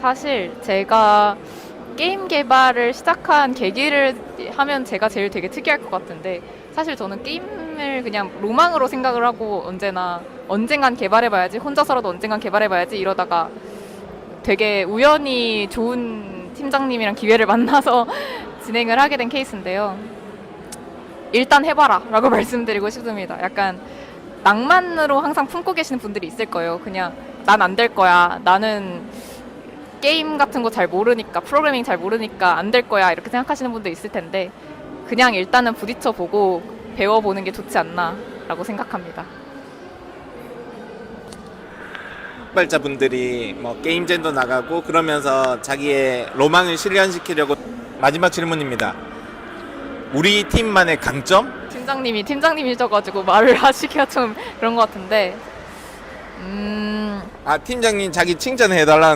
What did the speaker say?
사실 제가 게임 개발을 시작한 계기를 하면 제가 제일 되게 특이할 것 같은데 사실 저는 게임을 그냥 로망으로 생각을 하고 언제나 언젠간 개발해봐야지 혼자서라도 언젠간 개발해봐야지 이러다가 되게 우연히 좋은 팀장님이랑 기회를 만나서 진행을 하게 된 케이스인데요. 일단 해봐라 라고 말씀드리고 싶습니다. 약간 낭만으로 항상 품고 계시는 분들이 있을 거예요. 그냥 난 안 될 거야. 나는 게임 같은 거 잘 모르니까 프로그래밍 잘 모르니까 안 될 거야 이렇게 생각하시는 분도 있을 텐데 그냥 일단은 부딪혀 보고 배워보는 게 좋지 않나라고 생각합니다. 발자분들이 뭐 게임젠도 나가고 그러면서 자기의 로망을 실현시키려고 마지막 질문입니다. 우리 팀만의 강점? 팀장님이 팀장님이셔가지고 말을 하시기가 좀 그런 것 같은데 음 아 팀장님 자기 칭찬해 달라.